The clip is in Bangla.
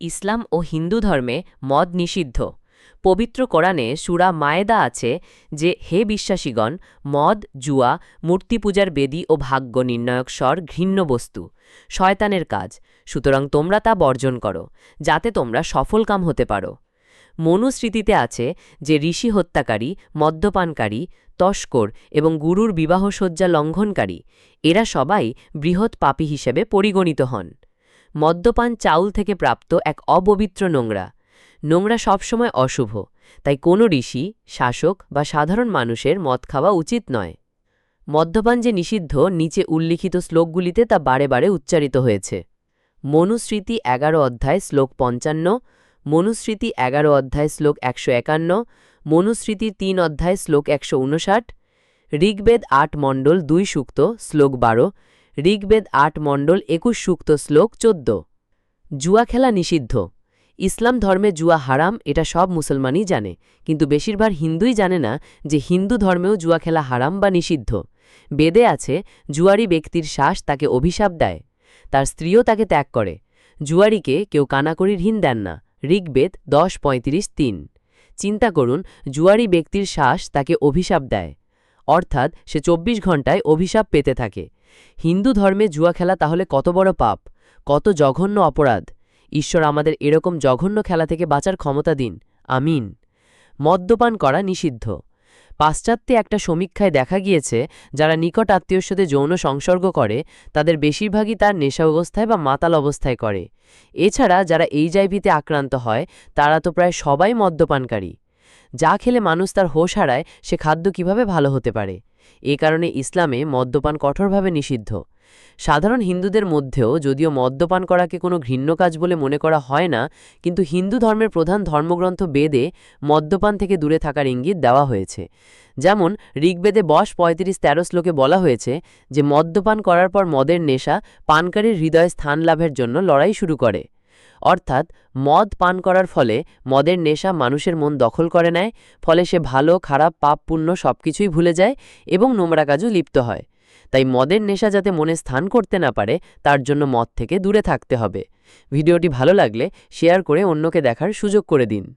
ইসলাম ও হিন্দু ধর্মে মদ নিষিদ্ধ। পবিত্র কোরআনে সুরা মায়েদা আছে যে, হে বিশ্বাসীগণ, মদ, জুয়া মূর্তি পূজার বেদী ও ভাগ্য নির্ণায়ক স্বর ঘৃণ্য বস্তু, শয়তানের কাজ, সুতরাং তোমরা তা বর্জন করো, যাতে তোমরা সফলকাম হতে পারো। মনুস্মৃতিতে আছে যে, ঋষি হত্যাকারী, মদ্যপানকারী, তস্কর এবং গুরুর বিবাহসজ্জা লঙ্ঘনকারী, এরা সবাই বৃহৎ পাপী হিসেবে পরিগণিত হন। মদ্যপান চাউল থেকে প্রাপ্ত এক অপবিত্র নোংরা। নোংরা সবসময় অশুভ, তাই কোনো ঋষি, শাসক বা সাধারণ মানুষের মদ খাওয়া উচিত নয়। মদ্যপান যে নিষিদ্ধ, নিচে উল্লিখিত শ্লোকগুলিতে তা বারে বারে উচ্চারিত হয়েছে। মনুস্মৃতি এগারো অধ্যায় শ্লোক পঞ্চান্ন, মনুস্মৃতি এগারো অধ্যায় শ্লোক একশো একান্ন, মনুস্মৃতি তিন অধ্যায় শ্লোক একশো উনষাট, ঋগ্বেদ আট মণ্ডল দুই সূক্ত শ্লোক বারো ঋগ্বেদ আট মণ্ডল একুশ সূক্ত শ্লোক চোদ্দ। জুয়া খেলা নিষিদ্ধ। ইসলাম ধর্মে জুয়া হারাম, এটা সব মুসলমানই জানে। কিন্তু বেশিরভাগ হিন্দুই জানে না যে হিন্দু ধর্মেও জুয়া খেলা হারাম বা নিষিদ্ধ। বেদে আছে জুয়ারি ব্যক্তির শ্বাস তাকে অভিশাপ দেয়। তার স্ত্রীও তাকে ত্যাগ করে। জুয়ারিকে কেউ কানাকড়ির হিন দেন না। ঋগ্বেদ দশ পঁয়ত্রিশ তিন। চিন্তা করুন, জুয়ারি ব্যক্তির শ্বাস তাকে অভিশাপ দেয়। অর্থাৎ সে ২৪ ঘন্টায় অভিশাপ পেতে থাকে। হিন্দু ধর্মে জুয়া খেলা তাহলে কত বড় পাপ, কত জঘন্য অপরাধ। ঈশ্বর আমাদের এরকম জঘন্য খেলা থেকে বাঁচার ক্ষমতা দিন। আমিন। মদ্যপান করা নিষিদ্ধ। পাশ্চাত্যে একটা সমীক্ষায় দেখা গিয়েছে, যারা নিকট আত্মীয়র সাথে যৌন সংসর্গ করে, তাদের বেশিরভাগই তার নেশা অবস্থায় বা মাতাল অবস্থায় করে। এছাড়া যারা এইচআইভিতে আক্রান্ত হয়, তারা তো প্রায় সবাই মদ্যপানকারী। যা খেলে মানুষ তার হোশ হারায়, সে খাদ্য কীভাবে ভালো হতে পারে? এ কারণে ইসলামে মদ্যপান কঠোরভাবে নিষিদ্ধ। সাধারণ হিন্দুদের মধ্যেও যদিও মদ্যপান করাকে কোনো ঘৃণ্য কাজ বলে মনে করা হয় না, কিন্তু হিন্দু ধর্মের প্রধান ধর্মগ্রন্থ বেদে মদ্যপান থেকে দূরে থাকার ইঙ্গিত দেওয়া হয়েছে। যেমন, ঋগ্বেদে বশ পঁয়ত্রিশ তেরো শ্লোকে বলা হয়েছে যে, মদ্যপান করার পর মদের নেশা পানকারীর হৃদয়ে স্থান লাভের জন্য লড়াই শুরু করে। অর্থাৎ মদ পান করার ফলে মদের নেশা মানুষের মন দখল করে নেয়, ফলে সে ভালো, খারাপ, পাপ, পুণ্য সবকিছুই ভুলে যায় এবং নোংরা কাজও লিপ্ত হয়। তাই মদের নেশা যাতে মনে স্থান করতে না পারে, তার জন্য মদ থেকে দূরে থাকতে হবে। ভিডিওটি ভালো লাগলে শেয়ার করে অন্যকে দেখার সুযোগ করে দিন।